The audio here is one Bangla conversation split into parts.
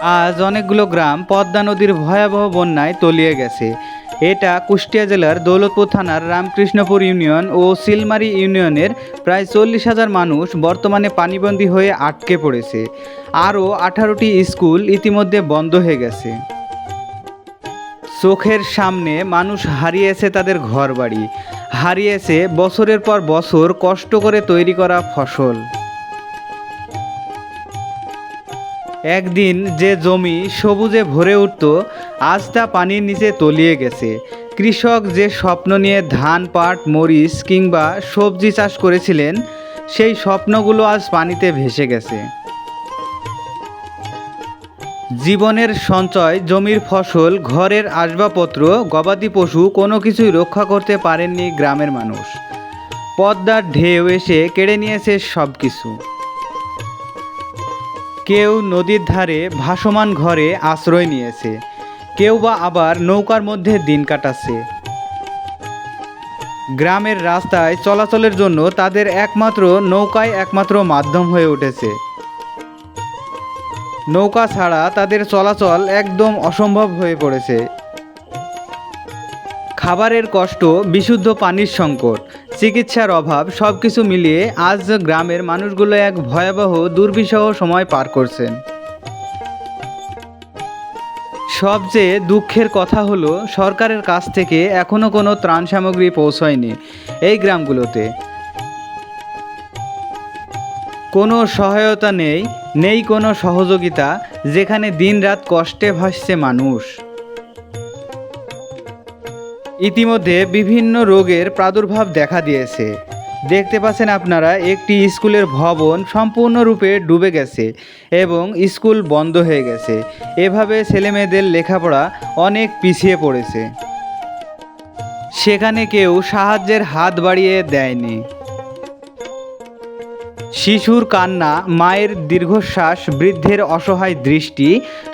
আজ অনেকগুলো গ্রাম পদ্মা নদীর ভয়াবহ বন্যায় তলিয়ে গেছে। এটা কুষ্টিয়া জেলার দৌলতপুর থানার রামকৃষ্ণপুর ইউনিয়ন ও সিলমারি ইউনিয়নের প্রায় চল্লিশ হাজার মানুষ বর্তমানে পানিবন্দী হয়ে আটকে পড়েছে। আরও আঠারোটি স্কুল ইতিমধ্যে বন্ধ হয়ে গেছে। চোখের সামনে মানুষ হারিয়েছে তাদের ঘরবাড়ি। হারিয়েছে বছরের পর বছর কষ্ট করে তৈরি করা ফসল। একদিন যে জমি সবুজে ভরে উঠত, আজ তা পানির নিচে তলিয়ে গেছে। কৃষক যে স্বপ্ন নিয়ে ধান, পাট, মরিচ কিংবা সবজি চাষ করেছিলেন, সেই স্বপ্নগুলো আজ পানিতে ভেসে গেছে। জীবনের সঞ্চয়, জমির ফসল, ঘরের আসবাবপত্র, গবাদি পশু কোনো কিছুই রক্ষা করতে পারেননি গ্রামের মানুষ। পদ্মার ঢেউ এসে কেড়ে নিয়েছে সব কিছু কেউ নদীর ধারে ভাসমান ঘরে আশ্রয় নিয়েছে। কেউ বা আবার নৌকার মধ্যে দিন কাটাচ্ছে। গ্রামের রাস্তায় চলাচলের জন্য তাদের একমাত্র নৌকায় একমাত্র মাধ্যম হয়ে উঠেছে। নৌকা ছাড়া তাদের চলাচল একদম অসম্ভব হয়ে পড়েছে। খাবারের কষ্ট, বিশুদ্ধ পানির সংকট চিকিৎসার অভাব সব কিছু মিলিয়ে আজ গ্রামের মানুষগুলো এক ভয়াবহ, দুর্বিষহ সময় পার করছেন। সবচেয়ে দুঃখের কথা হলো, সরকারের কাছ থেকে এখনও কোনো ত্রাণ সামগ্রী পৌঁছয়নি এই গ্রামগুলোতে। কোনো সহায়তা নেই নেই কোনো সহযোগিতা, যেখানে দিনরাত কষ্টে ভাসছে মানুষ। ইতিমধ্যে বিভিন্ন রোগের প্রাদুর্ভাব দেখা দিয়েছে। দেখতে পাচ্ছেন আপনারা, একটি স্কুলের ভবন সম্পূর্ণরূপে ডুবে গেছে এবং স্কুল বন্ধ হয়ে গেছে। এভাবে ছেলেমেয়েদের লেখাপড়া অনেক পিছিয়ে পড়েছে। সেখানে কেউ সাহায্যের হাত বাড়িয়ে দেয়নি। শিশুর কান্না, মায়ের দীর্ঘশ্বাস, বৃদ্ধের অসহায় দৃষ্টি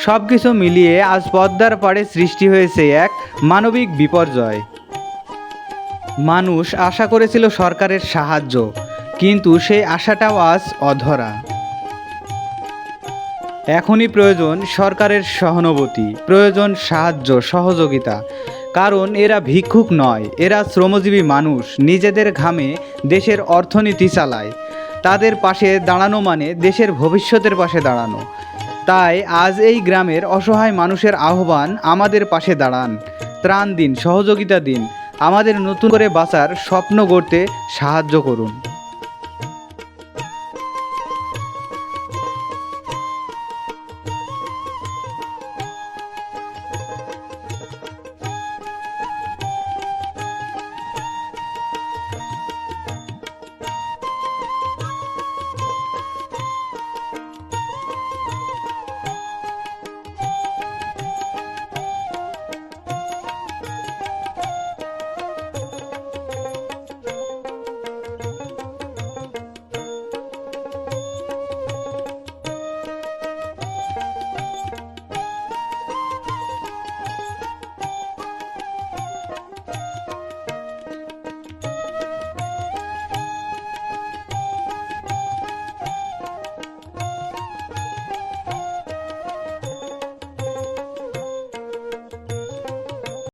সব কিছু মিলিয়ে আজ পদ্মার পাড়ে সৃষ্টি হয়েছে এক মানবিক বিপর্যয়। মানুষ আশা করেছিল সরকারের সাহায্য, কিন্তু সেই আশাটাও আজ অধরা। এখনই প্রয়োজন সরকারের সহানুভূতি, প্রয়োজন সাহায্য, সহযোগিতা। কারণ এরা ভিক্ষুক নয়, এরা শ্রমজীবী মানুষ, নিজেদের ঘামে দেশের অর্থনীতি চালায়। তাদের পাশে দাঁড়ানো মানে দেশের ভবিষ্যতের পাশে দাঁড়ানো। তাই আজ এই গ্রামের অসহায় মানুষের আহ্বান আমাদের পাশে দাঁড়ান। ত্রাণ দিন, সহযোগিতা দিন। আমাদের নতুন করে বাঁচার স্বপ্ন গড়তে সাহায্য করুন।